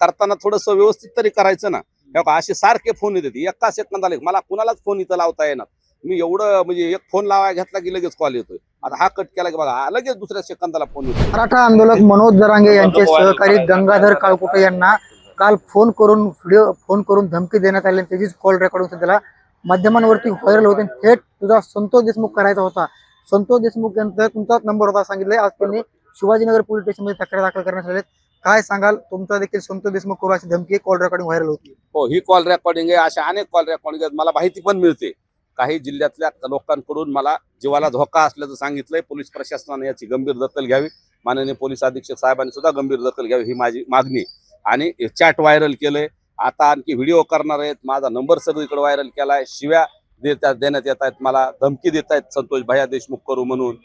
करताना थोडस व्यवस्थित तरी करायचं ना. हे बघा, असे सारखे फोन येतात. एका सेकंदाला एक. मला कुणालाच फोन इथं लावता येणार. मी एवढं म्हणजे एक फोन लावाय घेतला की लगेच कॉल येतोय. आता हा कट केला की बघा लगेच दुसऱ्या सेकंदाला फोन येतो मराठा आंदोलक मनोज जरांगे यांचे सहकारी गंगाधर काळकुटे यांना काल फोन करून व्हिडिओ फोन करून धमकी देण्यात आली आणि त्याचीच कॉल रेकॉर्डिंग सध्याला माध्यमांवरती व्हायरल होते. आणि थेट तुझा संतोष देशमुख करायचा होता. संतोष देशमुख यांचा तुमचाच नंबर होता सांगितलंय. आज त्यांनी शिवाजीनगर पोलीस स्टेशनमध्ये तक्रार दाखल करण्यात आले काय सांगाल? तुमचा देखील संतोष देशमुख करू अशी धमकी कॉल रेकॉर्डिंग व्हायरल होती. हो ही कॉल रेकॉर्डिंग आहे. अशा अनेक कॉल रेकॉर्डिंग आहेत. मला माहिती पण मिळते. काही जिल्ह्यातल्या लोकांकडून मला जीवाला धोका असल्याचं सांगितलंय. पोलीस प्रशासनाने याची गंभीर दखल घ्यावी. माननीय पोलीस अधीक्षक साहेबांनी सुद्धा गंभीर दखल घ्यावी ही माझी मागणी. आणि चॅट व्हायरल केलंय. आता आणखी व्हिडिओ करणार आहेत. माझा नंबर सगळीकडे व्हायरल केलाय. शिव्या देतात देण्यात येत आहेत. मला धमकी देत आहेत. संतोष भैया देशमुख करू म्हणून.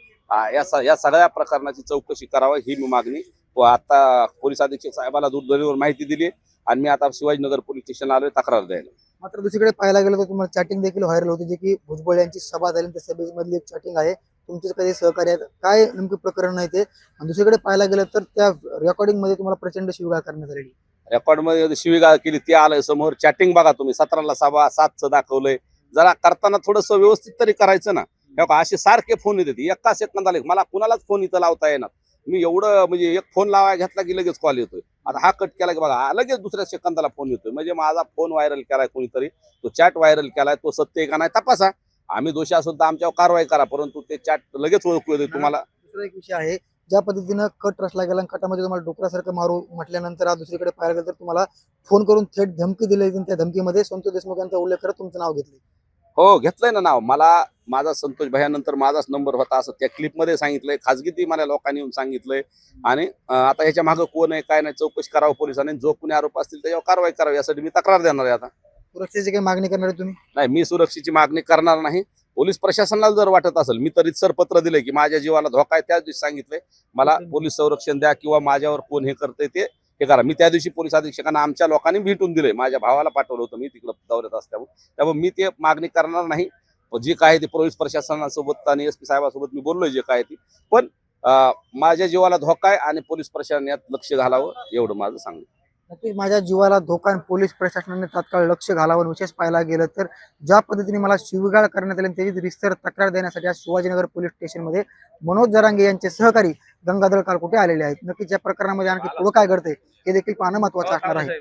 या या सगळ्या प्रकरणाची चौकशी करावी ही मी मागणी आता पोलीस अधीक्षक साहेबाला दूरध्वनीवर माहिती दिली आणि मी आता शिवाजीनगर पोलीस स्टेशनला आलोय तक्रार द्यायला. मात्र दुसरीकडे पाहायला गेलं तर तुम्हाला चॅटिंग देखील व्हायरल होती जे की भुजबळ यांची सभा झाली त्या सभेमधली एक चॅटिंग आहे. तुमचेच काही सहकार्य आहेत काय नेमकं प्रकरण आहे ते? दुसरीकडे पाहायला गेलं तर त्या रेकॉर्डिंगमध्ये तुम्हाला प्रचंड शिवगाळ करण्यात आलेली रेकॉर्डमध्ये शिवीगाळ केली ते आलंय समोर चॅटिंग बघा तुम्ही. सतराला सभा सातचं दाखवलंय. जरा करताना थोडस व्यवस्थित तरी करायचं ना. बघा, असे सारखे फोन येतात. एका सेकंदाला. मला कुणालाच फोन इथं लावता येणार. मी एवढं म्हणजे एक फोन लावा घेतला की लगेच कॉल येतोय. आता हा कट केला की बघा लगेच दुसऱ्या सेकंदाला फोन येतोय. म्हणजे माझा फोन व्हायरल केलाय कोणीतरी तो चॅट व्हायरल केलाय तो सत्य का नाही तपासा. आम्ही दोषी असून तर आमच्यावर कारवाई करा परंतु ते चॅट लगेच ओळखू येते तुम्हाला. दुसरा एक विषय आहे ज्या पद्धतीनं कट रचला गेला आणि कटामध्ये तुम्हाला डोकरासारखं मारू म्हटल्यानंतर आज दुसरीकडे पाहायला गेलं तर तुम्हाला फोन करून थेट धमकी दिली त्या धमकीमध्ये संतोष देशमुख यांचा उल्लेख करत तुमचं नाव घेतलं हो घेतलंय ना नाव. मला माझा संतोष भयानंतर माझाच नंबर होता असं त्या क्लिपमध्ये सांगितलंय. खाजगी ती मला लोकांनी येऊन सांगितलंय. आणि आता ह्याच्या मागे कोण आहे काय नाही चौकशी करावं पोलिसांनी. जो कुणी आरोप असतील त्याच्यावर कारवाई करावी यासाठी मी तक्रार देणार आहे आता. सुरक्षेची काही मागणी करणार आहे तुम्ही? नाही मी सुरक्षेची मागणी करणार नाही. पोलीस प्रशासनाला जर वाटत असेल मी तर सर पत्र दिलंय की माझ्या जीवाला धोका आहे त्याच दिवशी सांगितलंय. मला पोलीस संरक्षण द्या किंवा माझ्यावर कोण हे करतंय ते हे करा. मी त्या दिवशी पोलीस अधीक्षकांना आमच्या लोकांनी भेटून दिले माझ्या भावाला पाठवलं होतं. मी तिकडं दौऱ्यात असल्यामुळे. त्यामुळे मी ते मागणी करणार नाही. जे काय ते पोलीस प्रशासनासोबत आणि एस पी साहेबासोबत मी बोललोय जे काय ते. पण माझ्या जीवाला धोका आहे आणि पोलीस प्रशासन यात लक्ष घालावं एवढं माझं सांगणं. नक्कीच माझ्या जीवाला धोका आणि पोलीस प्रशासनाने तात्काळ लक्ष घालावं. विशेष पाहायला गेलं तर ज्या पद्धतीने मला शिवगाळ करण्यात आली आणि त्याची रिस्तर तक्रार देण्यासाठी आज शिवाजीनगर पोलीस स्टेशनमध्ये मनोज जरांगे यांचे सहकारी गंगाधर कालकुटे आलेले आहेत? नक्कीच या प्रकरणामध्ये आणखी पुढे काय घडते हे देखील पाहणं महत्वाचं असणार आहे.